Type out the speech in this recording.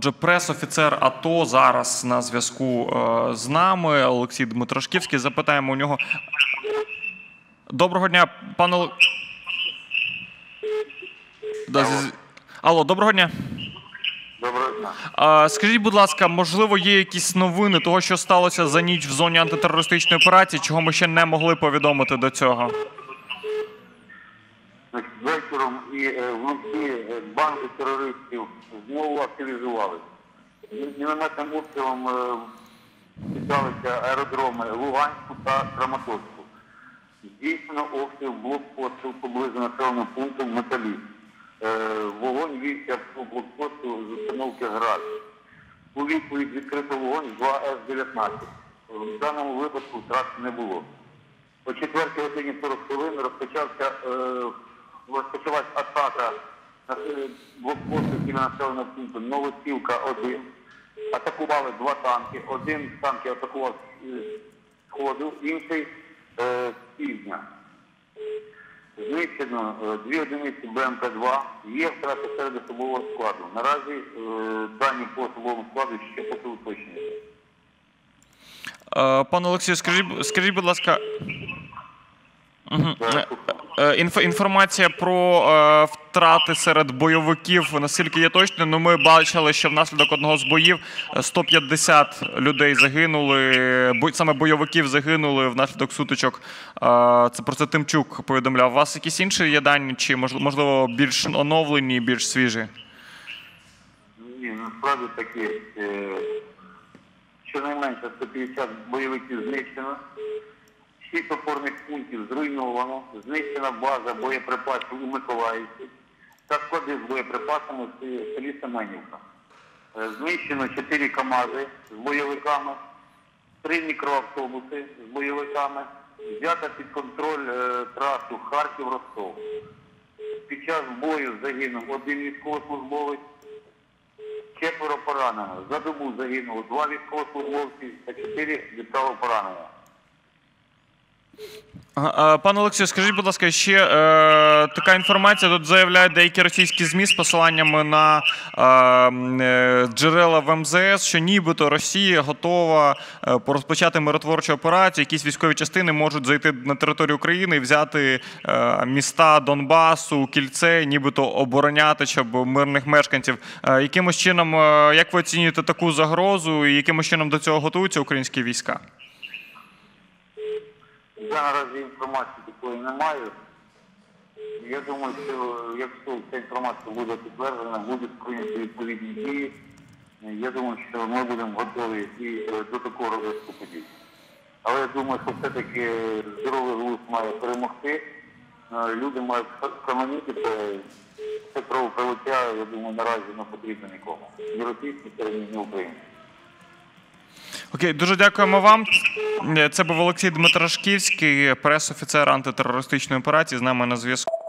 Отже, прес-офіцер АТО зараз на зв'язку е, з нами. Олексій Дмитрашківський. Запитаємо у нього. Доброго дня, пане. Да, зі- Алло, доброго дня. Доброго дня. Скажіть, будь ласка, можливо, є якісь новини того, що сталося за ніч в зоні антитерористичної операції, чого ми ще не могли повідомити до цього? Значить, вечором і е, вночі е, банди терористів знову активізувалися. Мінометним обстрілом е, піддалися аеродроми Луганську та Краматорську. Здійснено обстріл блокпосту поблизу населеного пункту Металіст. Е, Вогонь вівся по блокпосту з установки ГРАД. У відповідь відкрито вогонь 2 С-19. В даному випадку втрат не було. О 4 годині 40 хвилин розпочався, е, розпочалась атака на е, населеного пункту Новосілка 1. Атакували два танки. Один з танків атакував з сходу, інший е, з півдня. Знищено е, дві одиниці БМП-2, є втрати серед особового складу. Наразі е, дані по особовому складу ще поки уточнюються. Е, Пане Олексію, скажіть, скажіть, будь ласка. Інф- Інформація про е, втрати серед бойовиків, наскільки є точно, ну ми бачили, що внаслідок одного з боїв е, 150 людей загинули, саме бойовиків загинули внаслідок сутичок. Це про це Тимчук повідомляв. У вас якісь інші є дані, чи можливо більш оновлені, більш свіжі? Ні, насправді такі. Щонайменше 150 бойовиків знищено, 6 опорних пунктів зруйновано, знищена база боєприпасів у Миколаївці та склади з боєприпасами в селі- Семенівка. Е, Знищено 4 КАМАЗи з бойовиками, 3 мікроавтобуси з бойовиками, взята під контроль е, трасу Харків-Ростов. Під час бою загинув один військовослужбовець, четверо поранено. За добу загинуло два військовослужбовці та чотири поранення. Пане Олексію, скажіть, будь ласка, ще е, така інформація. Тут заявляють деякі російські ЗМІ з посиланнями на е, джерела в МЗС, що нібито Росія готова е, порозпочати миротворчу операцію. Якісь військові частини можуть зайти на територію України і взяти е, міста Донбасу, кільце, нібито обороняти, щоб мирних мешканців. Е, якимось чином, е, як ви оцінюєте таку загрозу, і якимось чином до цього готуються українські війська? Я наразі інформації такої не маю. Я думаю, що якщо ця інформація буде підтверджена, будуть прийняті відповідні дії. Я думаю, що ми будемо готові і е, до такого розвитку подій. Але я думаю, що все-таки здоровий глузд має перемогти. Е, Люди мають схаменіти це, кровопролиття, я думаю, наразі не потрібно нікому. Ні російській стороні, ні українській. Окей, дуже дякуємо вам. Це був Олексій Дмитрашківський, прес-офіцер антитерористичної операції з нами на зв'язку.